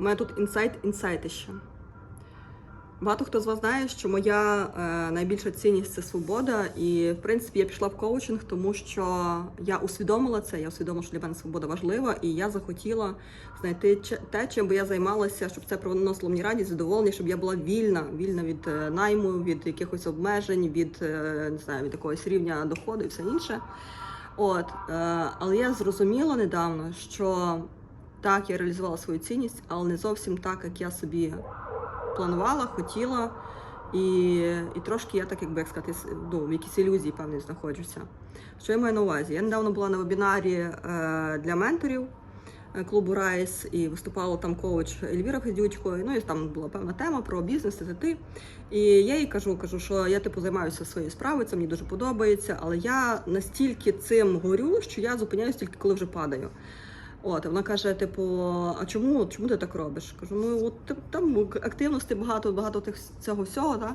У мене тут інсайт інсайтище. Багато хто з вас знає, що моя е, найбільша цінність це свобода. І, в принципі, я пішла в коучинг, тому що я усвідомила це. Я усвідомила, що для мене свобода важлива, і я захотіла знайти те, чим би я займалася, щоб це приносило мені радість, задоволення, щоб я була вільна, вільна від е, найму, від якихось обмежень, від е, не знаю, від якогось рівня доходу і все інше. От, е, але я зрозуміла недавно, що так, я реалізувала свою цінність, але не зовсім так, як я собі планувала, хотіла. І, і трошки я так, якби як сказати, ну, в якійсь ілюзії певній знаходжуся. Що я маю на увазі? Я недавно була на вебінарі е, для менторів е, клубу Райс і виступала там коуч Ельвіра Федючко. Ну і там була певна тема про бізнес, ти. І я їй кажу, кажу, що я типу займаюся своєю справою, це мені дуже подобається, але я настільки цим горю, що я зупиняюсь тільки коли вже падаю. От, вона каже: типу, а чому, чому ти так робиш? Кажу, ну от там активності багато, багато тих цього всього, та?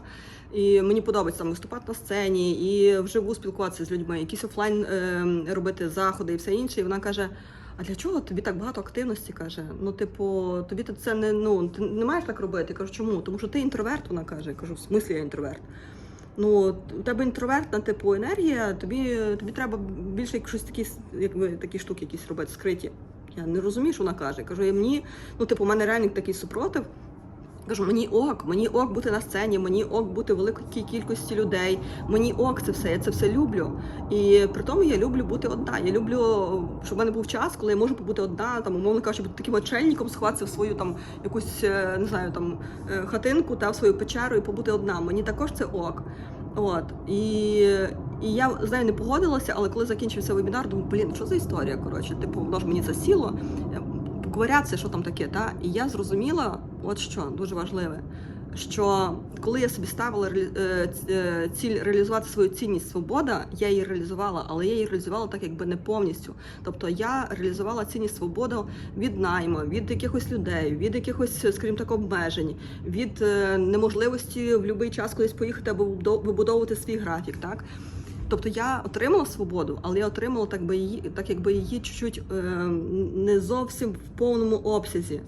І мені подобається там виступати на сцені і вживу спілкуватися з людьми, якісь офлайн е, робити заходи і все інше. І вона каже: а для чого тобі так багато активності? каже? Ну, типу, тобі тут це не ну ти не маєш так робити. Я кажу, чому? Тому що ти інтроверт, вона каже. Я кажу, в смислі я інтроверт. Ну, у тебе інтровертна типу енергія, тобі, тобі треба більше щось такі, якби такі штуки якісь робити, скриті. Я не розумію, що вона каже. Кажу, я мені, ну, типу, у мене реально такий супротив. Кажу, мені ок, мені ок бути на сцені, мені ок бути великій кількості людей. Мені ок це все, я це все люблю. І при тому я люблю бути одна. Я люблю, щоб в мене був час, коли я можу побути одна, там, умовно кажучи, бути таким очельником, сховатися в свою там якусь, е, не знаю, там е, хатинку та в свою печеру і побути одна. Мені також це ок. От і, і я з нею не погодилася, але коли закінчився вебінар, думаю, блін, що за історія? Коротше, типу, воно ж мені засіло. Поговоряться, що там таке, та і я зрозуміла, от що дуже важливе. Що коли я собі ставила е, е, ціль реалізувати свою цінність свобода, я її реалізувала, але я її реалізувала так, якби не повністю. Тобто я реалізувала цінність свободу від найму, від якихось людей, від якихось, скажімо так, обмежень, від е, неможливості в будь-який час кудись поїхати або вибудовувати свій графік. Так Тобто я отримала свободу, але я отримала так би її, так якби її чуть-чуть не зовсім в повному обсязі.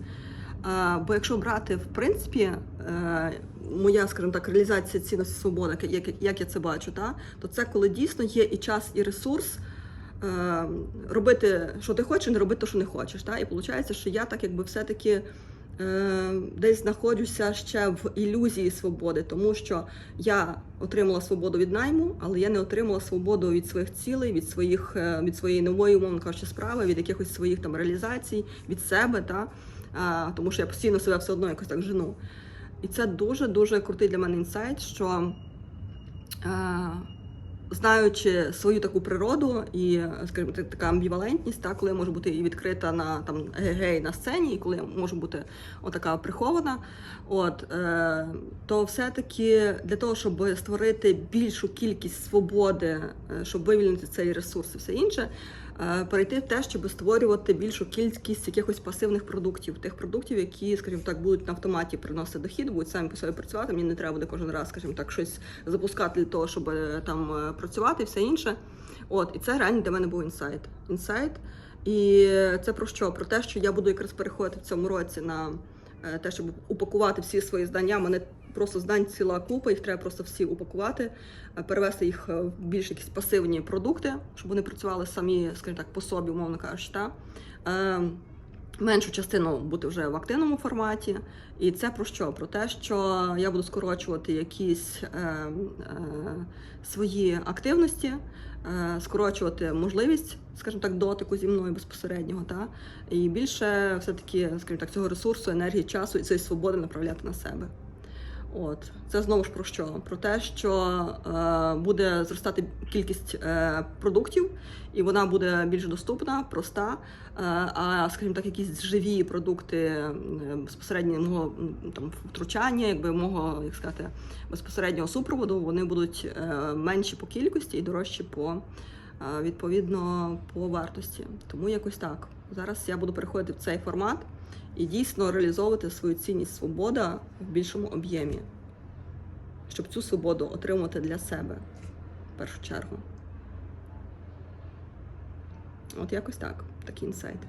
Бо якщо брати в принципі е, моя, скажімо так, реалізація цінності свободи, як я це бачу, та, то це коли дійсно є і час, і ресурс. е, Робити, що ти хочеш, не робити те, що не хочеш. Та? І виходить, що я так якби все-таки е, десь знаходжуся ще в ілюзії свободи, тому що я отримала свободу від найму, але я не отримала свободу від своїх цілей, від своїх е, від своєї нової, умовно кажучи, справи, від якихось своїх там реалізацій, від себе, та тому що я постійно себе все одно якось так жену. І це дуже дуже крутий для мене інсайт, що знаючи свою таку природу і, скажімо, така амбівалентність, та, коли я можу бути і відкрита на там гей на сцені, і коли я можу бути отака прихована, от е, то все-таки для того, щоб створити більшу кількість свободи, е, щоб вивільнити цей ресурс і все інше. е, Перейти в те, щоб створювати більшу кількість якихось пасивних продуктів, тих продуктів, які, скажімо так, будуть на автоматі приносити дохід, будуть самі по собі працювати. Мені не треба буде кожен раз, скажімо так, щось запускати для того, щоб е, там працювати і все інше. От, і це реально для мене був інсайт. Інсайт. І це про що? Про те, що я буду якраз переходити в цьому році на е, те, щоб упакувати всі свої знання. У Мене просто знань ціла купа, їх треба просто всі упакувати, е, перевести їх е, в більш якісь пасивні продукти, щоб вони працювали самі, скажімо так, по собі, умовно кажучи. Та? Меншу частину бути вже в активному форматі, і це про що? Про те, що я буду скорочувати якісь е, е, свої активності, е, скорочувати можливість, скажімо так, дотику зі мною безпосереднього, та і більше все-таки, скажімо так, цього ресурсу, енергії, часу і цієї свободи направляти на себе. От це знову ж про що? Про те, що е, буде зростати кількість е, продуктів, і вона буде більш доступна, проста. Е, а скажімо так, якісь живі продукти безпосередньо мого там втручання, якби мого як сказати, безпосереднього супроводу, вони будуть е, менші по кількості і дорожчі по е, відповідно по вартості. Тому якось так. Зараз я буду переходити в цей формат і дійсно реалізовувати свою цінність свобода в більшому об'ємі, щоб цю свободу отримати для себе в першу чергу. От якось так, такі інсайти.